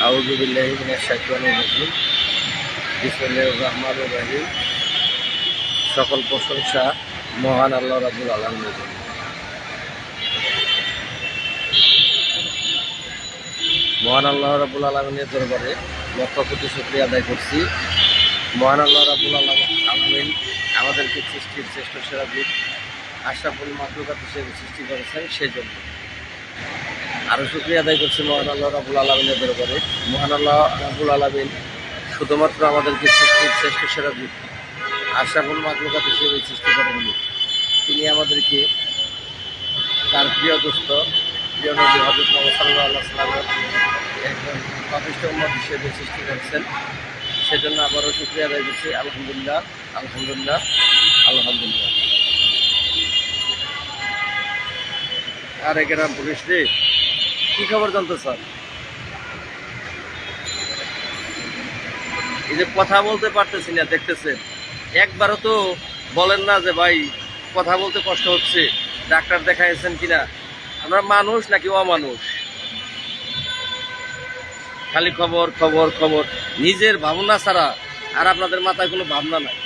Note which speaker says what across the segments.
Speaker 1: আউজুবিল্লাহ রহিম বিসমুল্লাহ রহমান রহিম সকল প্রশংসা মহান আল্লাহ রাবুল আলমের মহান আল্লাহ রাবুল আলমিনের দরবারে লক্ষ কোটি শুক্রিয়া আদায় করছি। মহান আল্লাহ রাবুল আলম আলমিন আমাদেরকে সৃষ্টির শ্রেষ্ঠ সেরা আশরাফুল মাকলুকাত হিসেবে সৃষ্টি করেছেন সেই জন্য আরও শুক্রিয়া আদায় করছি মহান আল্লাহ রাবুল আলমিনের দরবারে। মহান আল্লাহ রাবুল আলমিন শুধুমাত্র আমাদেরকে সৃষ্টির শ্রেষ্ঠ সেরা দিক আশরাফুল মাকলুকাত হিসেবে সৃষ্টি করেননি তিনি আমাদেরকে তার প্রিয় দোস্ত, প্রিয় নবী হজরত মোহাম্মদ আল্লাহ একজন পাপিষ্ট উম্মত হিসেবে সৃষ্টি করেছেন। সেজন্য আবারও শুক্রিয়া আদায় করছি। আলহামদুলিল্লাহ আলহামদুলিল্লাহ আলহামদুলিল্লাহ। আর গ্রাম পুলিশ রে। কি খবর জানতো, স্যার? এই যে কথা বলতে পারতেছি না, দেখতেছেন। একবারও তো বলেন না যে, ভাই, কথা বলতে কষ্ট হচ্ছে, ডাক্তার দেখাইছেন কিনা? আমরা মানুষ নাকি অমানুষ? খালি খবর খবর খবর। নিজের ভাবনা ছাড়া আর আপনাদের মাথায় কোনো ভাবনা নাই।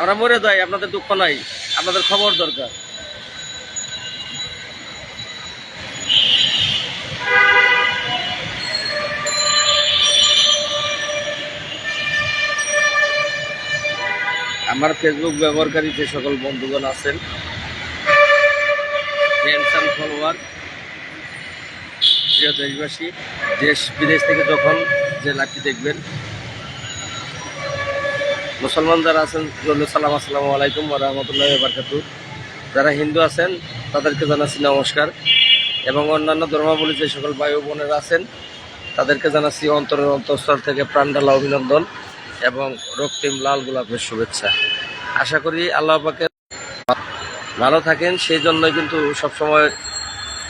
Speaker 1: আমরা মরে যাই, আপনাদের দুঃখ নাই, আপনাদের খবর দরকার। আমার ফেসবুক ব্যবহারকারী যে সকল বন্ধুগণ আছেন ফ্রেন্ডস অ্যান্ড ফলোয়ার প্রিয় দেশবাসী, দেশ বিদেশ থেকে যখন যে লাইভটি দেখবেন, মুসলমান যারা আছেন সালাম, আসসালামু আলাইকুম রহমতুল্লাহ বারকাতু যারা হিন্দু আছেন, তাদেরকে জানাচ্ছি নমস্কার। এবং অন্যান্য ধর্মাবলী যে সকল ভাই বোনেরা আছেন, তাদেরকে জানাচ্ছি অন্তরের অন্তঃস্থল থেকে প্রাণডালা অভিনন্দন। এবং রক্তিম লাল গোলাপের শুভেচ্ছা। আশা করি আল্লাহ পাকে ভালো থাকেন সেই জন্যই কিন্তু সবসময়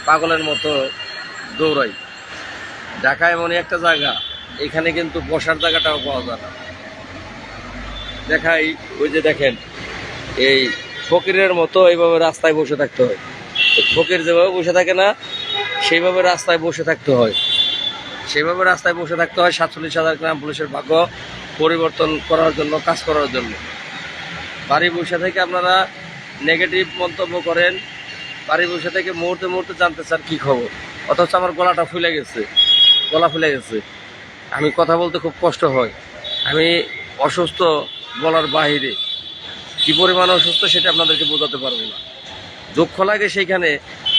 Speaker 1: পাগলের মতো দৌড়াই। ঢাকা এমনই একটা জায়গা, এখানে কিন্তু বসার জায়গাটাও পাওয়া যায় না। দেখাই, ওই যে দেখেন, এই ফকিরের মতো এইভাবে রাস্তায় বসে থাকতে হয়। ফকির যেভাবে বসে থাকে না, সেইভাবে রাস্তায় বসে থাকতে হয়। সেইভাবে রাস্তায় বসে থাকতে হয় সাতচল্লিশ হাজার গ্রাম পুলিশের ভাগ্য। পরিবর্তন করার জন্য, কাজ করার জন্য। বাড়ি বসে থেকে আপনারা নেগেটিভ মন্তব্য করেন, বাড়ি বসে থেকে মুহূর্তে মুহূর্তে জানতে চান কী খবর। অথচ আমার গলাটা ফুলে গেছে, গলা ফুলে গেছে। আমি কথা বলতে খুব কষ্ট হয়। আমি অসুস্থ বলার বাহিরে, কি পরিমাণ অসুস্থ সেটা আপনাদেরকে বোঝাতে পারব না। দুঃখ লাগে সেইখানে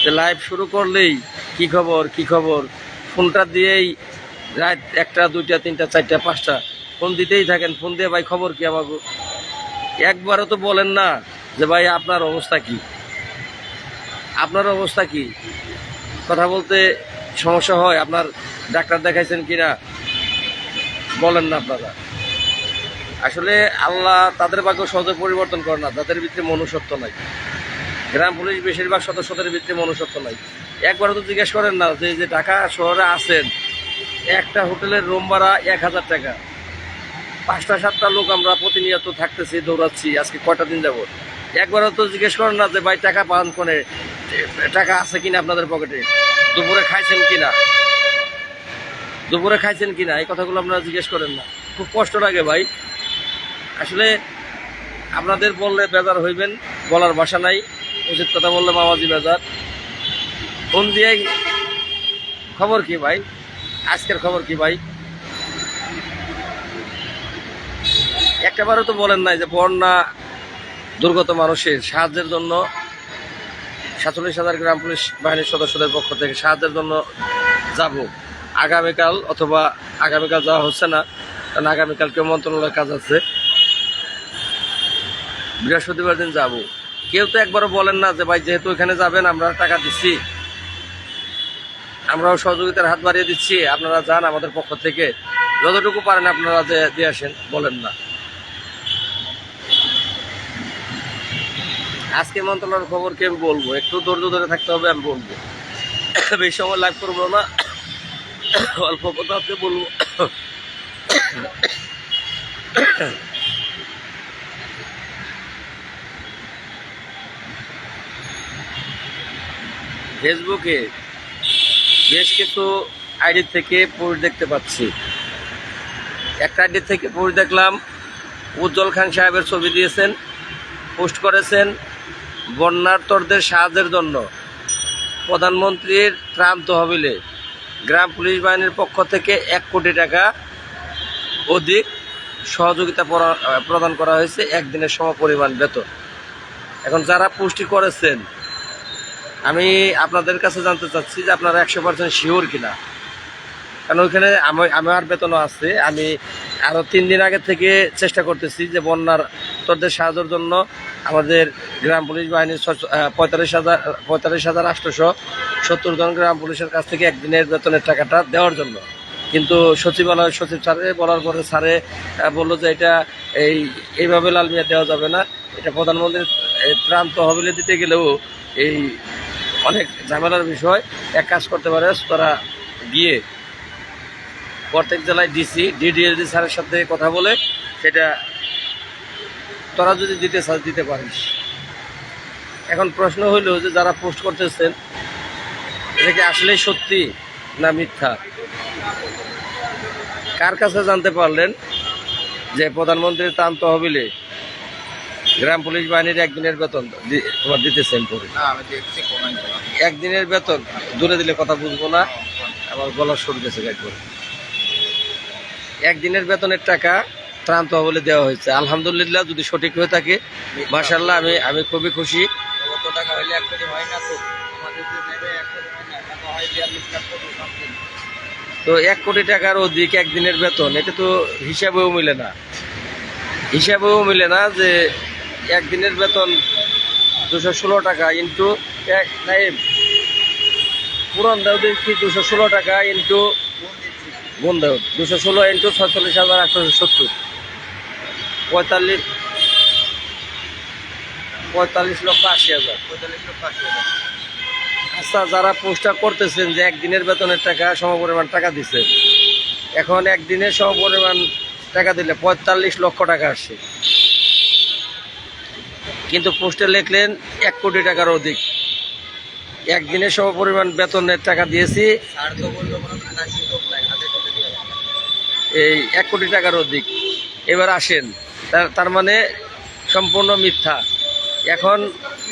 Speaker 1: যে লাইভ শুরু করলেই কি খবর কি খবর? ফোনটা দিয়েই রাত একটা, দুইটা, তিনটা, চারটা, পাঁচটা ফোন দিতেই থাকেন। ফোন দিয়ে, ভাই, খবর কি আমাকে একবারও তো বলেন না যে, ভাই, আপনার অবস্থা কি? আপনার অবস্থা কি? কথা বলতে সমস্যা হয়। আপনার ডাক্তার দেখাইছেন কিনা বলেন না আপনারা। আসলে আল্লাহ তাদের ভাগ্য সহজে পরিবর্তন করে না। তাদের ভিতরে মনুষ্যত্ব নাই। গ্রাম পুলিশ বেশিরভাগ সদস্যদের ভিতরে মনুষ্যত্ব নাই। একবারও তো জিজ্ঞেস করেন না যে যে ঢাকা শহরে আছেন, একটা হোটেলের রুম ভাড়া এক হাজার টাকা। পাঁচটা, সাতটা লোক আমরা প্রতিনিয়ত থাকতেছি, দৌড়াচ্ছি, আজকে কয়টা দিন যাব? একবারও তো জিজ্ঞেস করেন না যে, ভাই, টাকা পান কোনে? টাকা আছে কিনা আপনাদের পকেটে? দুপুরে খাইছেন কিনা? দুপুরে খাইছেন কিনা? এই কথাগুলো আপনারা জিজ্ঞেস করেন না। খুব কষ্ট লাগে, ভাই। আসলে আপনাদের বললে বেজার হইবেন, বলার ভাষা নাই। উচিত কথা বললে মামাজি বেজার। ফোন দিয়ে খবর কি, ভাই? আজকের খবর কি, ভাই? একটাবারও তো বলেন নাই যে বন্যা দুর্গত মানুষের সাহায্যের জন্য সাতচল্লিশ হাজার গ্রাম পুলিশ বাহিনীর সদস্যদের পক্ষ থেকে সাহায্যের জন্য যাব। আগামীকাল অথবা আগামীকাল যাওয়া হচ্ছে না, কারণ আগামীকালকে মন্ত্রণালয়ের কাজ আছে। বৃহস্পতিবার দিন যাব। কেউ তো একবারও বলেন না যে, ভাই, যেহেতু এখানে যাবেন, আমরা টাকা দিচ্ছি। আমরাও সহযোগিতার হাত বাড়িয়ে দিচ্ছি। আপনারা যান আমাদের পক্ষ থেকে। যতটুকু পারেন আপনারা যে, দিয়ে আসেন, বলেন না। আজকে মন্ত্রণালয়ের খবর কে বলব? একটু ধৈর্য ধরে থাকতে হবে, আমি বলব। বেশি সময় লাভ করব না। অল্প কথা আপনি বলব। ফেসবুকে বেশ কিছু আইডি থেকে পোস্ট দেখতে পাচ্ছি। একটা আইডি থেকে পোস্ট দেখলাম, উজ্জ্বল খান সাহেবের ছবি দিয়েছেন, পোস্ট করেছেন। বন্যার্তদের সাহায্যের জন্য প্রধানমন্ত্রীর ত্রাণ তহবিলে গ্রাম পুলিশ বাহিনীর পক্ষ থেকে এক কোটি টাকা অধিক সহযোগিতা প্রদান করা হয়েছে একদিনের সম পরিমাণ বেতন। এখন যারা পুষ্টি করেছেন, আমি আপনাদের কাছে জানতে চাচ্ছি যে আপনারা একশো পার্সেন্ট শিওর কিনা। কারণ ওইখানে আমি আমার বেতনও আছে। আমি আরও তিন দিন আগে থেকে চেষ্টা করতেছি যে বন্যার তোদের সাহায্যের জন্য আমাদের গ্রাম পুলিশ বাহিনীর পঁয়তাল্লিশ হাজার পঁয়তাল্লিশ হাজার আটশোশো সত্তর জন গ্রাম পুলিশের কাছ থেকে একদিনের বেতনের টাকাটা দেওয়ার জন্য। কিন্তু সচিবালয় সচিব স্যারে বলার পরে স্যারে বলল যে এটা এই এইভাবে লাল মিয়া দেওয়া যাবে না। এটা প্রধানমন্ত্রীর ত্রাণ তহবিলে দিতে গেলেও এই অনেক ঝামেলার বিষয়। এক কাজ করতে পারে, তারা গিয়ে প্রত্যেক জেলায় ডিসি ডিডিএলডি স্যারের সাথে কথা বলে সেটা তোরা যদি দিতে চাস দিতে পারিস। এখন প্রশ্ন হইল যে যারা পোস্ট করতেছেন এটা কি আসলেই সত্যি না মিথ্যা? কার কাছে জানতে পারলেন যে প্রধানমন্ত্রীর ত্রাণ তহবিলে গ্রাম পুলিশ বাহিনীর একদিনের বেতন তোমার দিতেছেন পরে একদিনের বেতন দূরে দিলে কথা বুঝব না আমার গলা সরে গেছে করে একদিনের বেতনের টাকা ত্রাণ তহবিলে দেওয়া হয়েছে। আলহামদুলিল্লাহ, যদি সঠিক হয়ে থাকে মার্শাল্লাহ আমি আমি খুবই খুশি।
Speaker 2: তো এক কোটি
Speaker 1: টাকার অধিক একদিনের বেতন, এটা তো হিসাবেও মিলে না। হিসাবেও মিলে না যে একদিনের বেতন দুশো ষোলো টাকা ইন্টু এক পুরন দেও দেখছি দুশো ষোলো টাকা ইন্টু দেও দুশো ষোলো ইন্টু ছয়চল্লিশ হাজার আটশোশো সত্তর। পঁয়তাল্লিশ পঁয়তাল্লিশ লক্ষ আশি হাজার।
Speaker 2: পঁয়তাল্লিশ লক্ষ আশি হাজার।
Speaker 1: আচ্ছা যারা পোস্টটা করতেছেন যে একদিনের বেতনের টাকা সমপরিমাণ টাকা দিচ্ছে এখন একদিনের সমপরিমাণ টাকা দিলে পঁয়তাল্লিশ লক্ষ টাকা আসে। কিন্তু পোস্টে লিখলেন এক কোটি টাকার অধিক। একদিনের সমপরিমাণ বেতনের টাকা দিয়েছি
Speaker 2: স্যার তো বলল কোনো খাতার সুযোগ নাই হাতে তুলে দিয়ে দেবে।
Speaker 1: এই এক কোটি টাকার অধিক। এবার আসেন। তার মানে সম্পূর্ণ মিথ্যা। এখন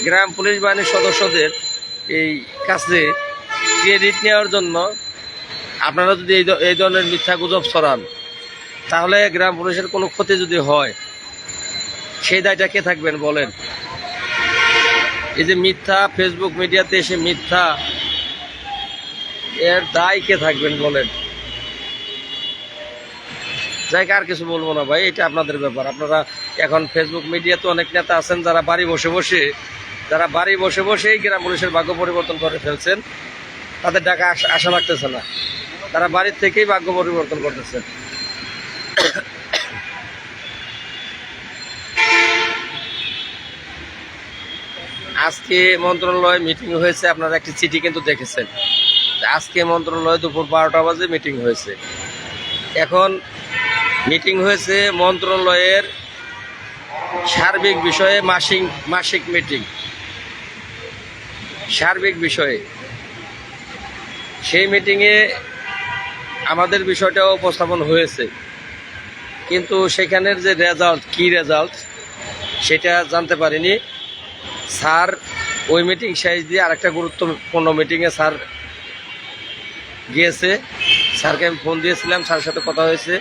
Speaker 1: গ্রাম পুলিশ বাহিনীর সদস্যদের এই কাছে ক্রেডিট নেওয়ার জন্য আপনারা যদি এই ধরনের মিথ্যা গুজব ছড়ান, তাহলে গ্রাম পুলিশের কোনো ক্ষতি যদি হয়, সেই দায়টা কে থাকবেন বলেন? এই যে মিথ্যা ফেসবুক মিডিয়াতে এসে মিথ্যা, এর দায় কে থাকবেন বলেন? যাই আর কিছু বলব না ভাই, এটা আপনাদের ব্যাপার। আপনারা এখন ফেসবুক মিডিয়াতে অনেক নেতা আছেন, যারা বাড়ি বসে বসে, যারা বাড়ি বসে বসেই গ্রাম পুলিশের ভাগ্য পরিবর্তন করে ফেলছেন, তাদের টাকা আশা- লাগতেছে না। তারা বাড়ির থেকেই ভাগ্য পরিবর্তন করতেছেন আজকে মন্ত্রণালয়ে মিটিং হয়েছে, আপনারা একটি চিঠি কিন্তু দেখেছেন। আজকে মন্ত্রণালয়ে দুপুর বারোটা বাজে মিটিং হয়েছে। এখন মিটিং হয়েছে মন্ত্রণালয়ের সার্বিক বিষয়ে মাসিক মাসিক মিটিং। সার্বিক বিষয়ে। সেই মিটিংয়ে আমাদের বিষয়টাও উপস্থাপন হয়েছে। কিন্তু সেখানের যে রেজাল্ট কি রেজাল্ট সেটা জানতে পারিনি। স্যার ওই মিটিং শেষ দিয়ে আরেকটা গুরুত্বপূর্ণ মিটিংয়ে স্যার গিয়েছে। স্যারকে আমি ফোন দিয়েছিলাম, স্যারের সাথে কথা হয়েছে।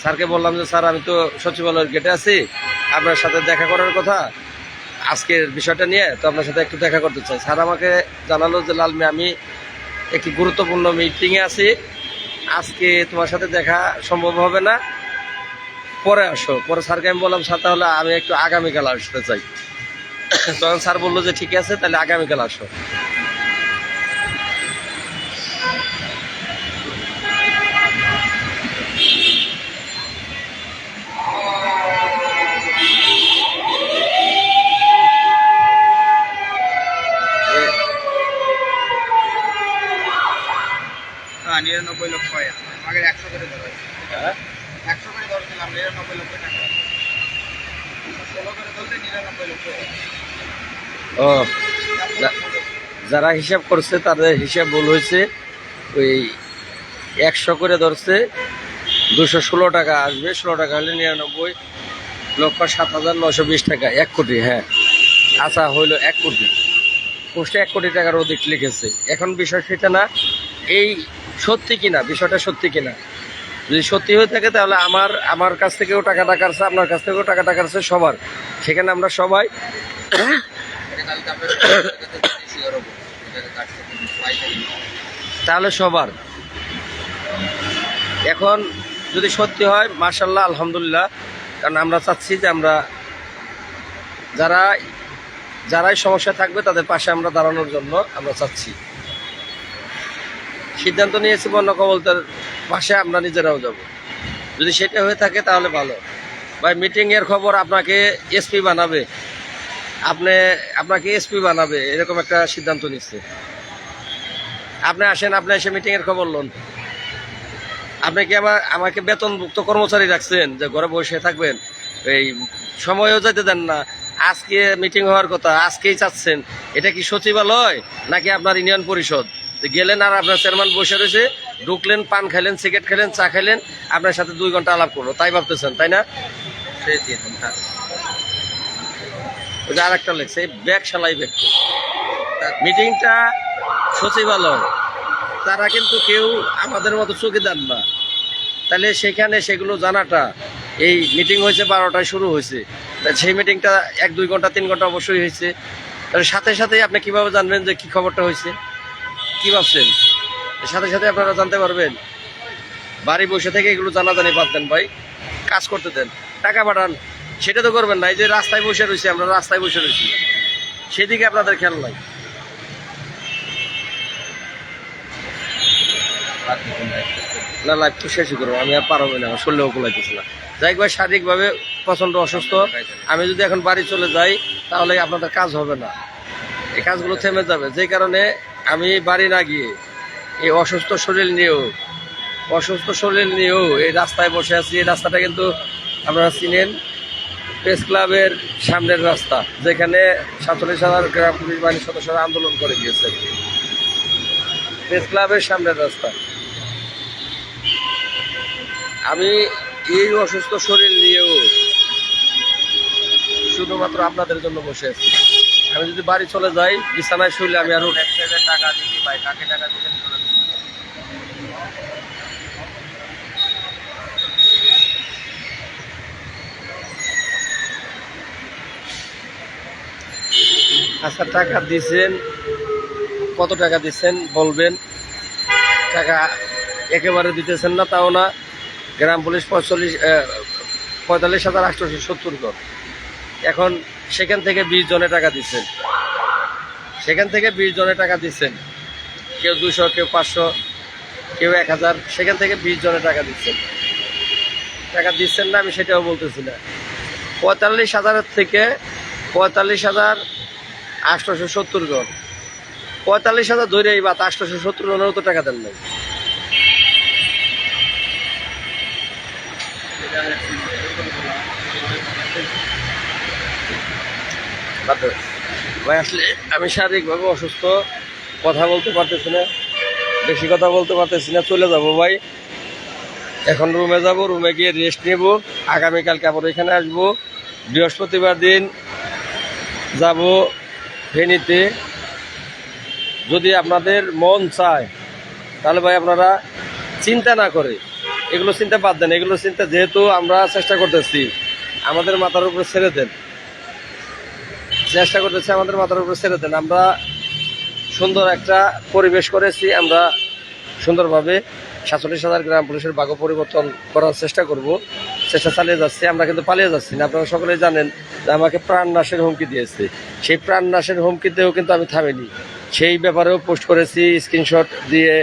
Speaker 1: স্যারকে বললাম যে, স্যার, আমি তো সচিবালয়ের গেটে আছি। আপনার সাথে দেখা করার কথা। আজকের বিষয়টা নিয়ে তো আপনার সাথে একটু দেখা করতে চাই। স্যার আমাকে জানালো যে, লালমি, আমি একটি গুরুত্বপূর্ণ মিটিংয়ে আছি। আজকে তোমার সাথে দেখা সম্ভব হবে না। পরে আসো। পরে স্যারকে আমি বললাম, স্যার, তাহলে আমি একটু আগামীকাল আসতে চাই। তখন স্যার বলল যে, ঠিক আছে, তাহলে আগামীকাল আসো এ-
Speaker 2: হ্যাঁ নিরানব্বই লক্ষ হয় আগে একশো করে ধরা হয়েছে।
Speaker 1: হ্যাঁ?
Speaker 2: একশো করে ধরছিলাম নিরানব্বই লক্ষ টাকা ষোলো করে ধরলে নিরানব্বই লক্ষ হয়।
Speaker 1: ও যা- যারা হিসাব করছে, তাদের হিসাব ভুল হয়েছে। ওই একশো করে ধরছে, দুশো ষোলো টাকা আসবে। ষোলো টাকা হলে নিরানব্বই লক্ষ সাত হাজার নশো বিশ টাকা, এক কোটি হ্যাঁ। আচ্ছা হইল এক কোটি। পোস্টে এক কোটি টাকার অধিক লিখেছে। এখন বিষয় সেটা না, এই সত্যি কিনা, বিষয়টা সত্যি কিনা? যদি সত্যি হয়ে থাকে, তাহলে আমার আমার কাছ থেকেও টাকাটা কাটছে আপনার কাছ থেকেও টাকাটা কাটছে সবার। সেখানে আমরা সবাই
Speaker 2: এটা কালকে আমরা শিওর হব এটাকে কাটতে পাইকারি
Speaker 1: তাহলে সবার। এখন যদি সত্যি হয় মার্শাল্লাহ আলহামদুলিল্লাহ, কারণ আমরা চাচ্ছি যে আমরা যারা, যারাই সমস্যা থাকবে, তাদের পাশে আমরা দাঁড়ানোর জন্য আমরা চাচ্ছি। সিদ্ধান্ত নিয়েছি বন্য কবলতার পাশে আমরা নিজেরাও যাব। যদি সেটা হয়ে থাকে, তাহলে ভালো। ভাই, মিটিংয়ের খবর আপনাকে এসপি বানাবে। আপনি, আপনাকে এসপি বানাবে, এরকম একটা সিদ্ধান্ত নিচ্ছে। আপনি আসেন আপনি এসে মিটিংয়ের খবর লোন। আপনি কি আমার আমাকে বেতনভুক্ত কর্মচারী রাখছেন যে ঘরে বসে থাকবেন? এই সময়ও যেতে দেন না। আজকে মিটিং হওয়ার কথা আজকেই চাচ্ছেন। এটা কি সচিবালয় নাকি আপনার ইউনিয়ন পরিষদ? গেলেন আর আপনার চেয়ারম্যান বসে রয়েছে ঢুকলেন পান খাইলেন সিগারেট খেলেন চা খাইলেন আপনার সাথে দুই ঘণ্টা আলাপ করল। তাই ভাবতেছেন তাই না? যে আরেকটা লেগছে ব্যাগ। সালাই ব্যাগ মিটিংটা সচিবালয় তারা কিন্তু কেউ আমাদের মতো চকিদার না। তাহলে সেখানে সেগুলো জানাটা, এই মিটিং হয়েছে বারোটায় শুরু হয়েছে। সেই মিটিংটা এক, দুই ঘণ্টা, তিন ঘণ্টা অবশ্যই হয়েছে। তাহলে সাথে সাথেই আপনি কীভাবে জানবেন যে কি খবরটা হয়েছে? কি ভাবছেন? সাথে সাথে আপনারা জানতে পারবেন। বাড়ি বসে থেকে এগুলো জানাজানি বাদ দেন ভাই। কাজ করতে দেন। টাকা পাঠান। সেটা তো করবেন না। এই যে রাস্তায় বসে রয়েছি আমরা, রাস্তায় বসে রয়েছি। সেদিকে আপনাদের খেয়াল নাই। না লাইফ তো শেষই করব। আমি আর পারব না শরীরেও কুলাইতেছি না। যাই হোক শারীরিকভাবে প্রচণ্ড অসুস্থ। আমি যদি এখন বাড়ি চলে যাই, তাহলে আপনাদের কাজ হবে না। এই কাজগুলো থেমে যাবে। যে কারণে আমি বাড়ি না গিয়ে এই অসুস্থ শরীর নিয়েও, অসুস্থ শরীর নিয়েও এই রাস্তায় বসে আছি। এই রাস্তাটা কিন্তু আপনারা চিনেন, প্রেস ক্লাবের সামনের রাস্তা, যেখানে সাতচল্লিশ হাজার গ্রাম পুলিশ বাহিনীর সদস্যরা আন্দোলন করে গিয়েছে। প্রেস ক্লাবের সামনের রাস্তা। আমি এই অসুস্থ শরীর নিয়েও শুধুমাত্র আপনাদের জন্য বসে আছি। আমি যদি বাড়ি চলে যাই, বিছানায় শুইলে আমি
Speaker 2: আরও টাকা দিতে ভাই, কাকে টাকা দিন।
Speaker 1: আচ্ছা টাকা দিছেন। কত টাকা দিচ্ছেন বলবেন? টাকা একেবারে দিতেছেন না, তাও না। গ্রাম পুলিশ পঁয়তাল্লিশ পঁয়তাল্লিশ হাজার আটশোশো সত্তর কর এখন সেখান থেকে বিশ জনে টাকা দিচ্ছেন। সেখান থেকে বিশ জনে টাকা দিচ্ছেন। কেউ দুশো কেউ পাঁচশো, কেউ এক হাজার, সেখান থেকে বিশ জনে টাকা দিচ্ছেন। টাকা দিচ্ছেন না, আমি সেটাও বলতেছি না। পঁয়তাল্লিশ হাজারের থেকে পঁয়তাল্লিশ হাজার আটশোশো সত্তর জন। পঁয়তাল্লিশ হাজার ধরে এই বাত আটশোশো সত্তর জনেরও তো টাকা দেন নাই। ভাই, আসলে আমি শারীরিকভাবে অসুস্থ, কথা বলতে পারতেছি না, বেশি কথা বলতে পারতেছি না, চলে যাব ভাই। এখন রুমে যাব, রুমে গিয়ে রেস্ট নেব আগামীকালকে আবার এখানে আসব, বৃহস্পতিবার দিন যাব ফেনীতে। যদি আপনাদের মন চায়, তাহলে ভাই আপনারা চিন্তা না করে এগুলো চিন্তা বাদ দেন, এগুলো চিন্তা যেহেতু আমরা চেষ্টা করতেছি, আমাদের মাথার উপরে ছেড়ে দেন। চেষ্টা করতেছি আমাদের মাথার উপরে ছেড়ে দেন। আমরা সুন্দর একটা পরিবেশ করেছি, আমরা সুন্দরভাবে সাতচল্লিশ হাজার গ্রাম পুলিশের ভাগ্য পরিবর্তন করার চেষ্টা করব। চেষ্টা চালিয়ে যাচ্ছি, আমরা কিন্তু পালিয়ে যাচ্ছি না। আপনারা সকলেই জানেন যে আমাকে প্রাণ নাশের হুমকি দিয়েছে। সেই প্রাণ নাশের হুমকিতেও কিন্তু আমি থামিনি। সেই ব্যাপারেও পোস্ট করেছি, স্ক্রিনশট দিয়ে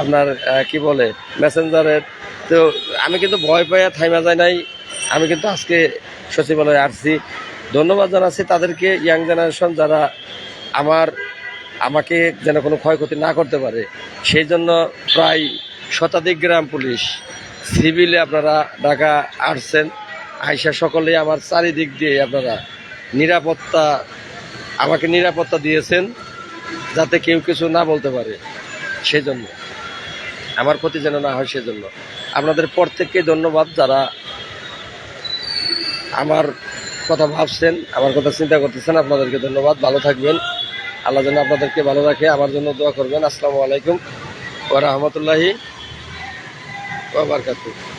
Speaker 1: আপনার কি বলে, মেসেঞ্জারের তো আমি কিন্তু ভয় পাইয়া থাইমা যায় নাই। আমি কিন্তু আজকে সচিবালয়ে আসছি। ধন্যবাদ জানাচ্ছি তাদেরকে, ইয়াং জেনারেশন, যারা আমার, আমাকে যেন কোনো ক্ষয়ক্ষতি না করতে পারে। সেই জন্য প্রায় শতাধিক গ্রাম পুলিশ সিভিলে আপনারা ঢাকা আসছেন। আইসা সকলে আমার চারিদিক দিয়ে আপনারা নিরাপত্তা, আমাকে নিরাপত্তা দিয়েছেন, যাতে কেউ কিছু না বলতে পারে। সেই জন্য। আমার ক্ষতি যেন না হয় সেজন্য। আপনাদের প্রত্যেককে ধন্যবাদ যারা আমার কথা ভাবছেন, আমার কথা চিন্তা করতেছেন। আপনাদেরকে ধন্যবাদ। ভালো থাকবেন। আল্লাহ যেন আপনাদেরকে ভালো রাখে। আমার জন্য দোয়া করবেন। আসসালামু আলাইকুম। ওয়া রাহমাতুল্লাহি ওয়া বারাকাতুহু।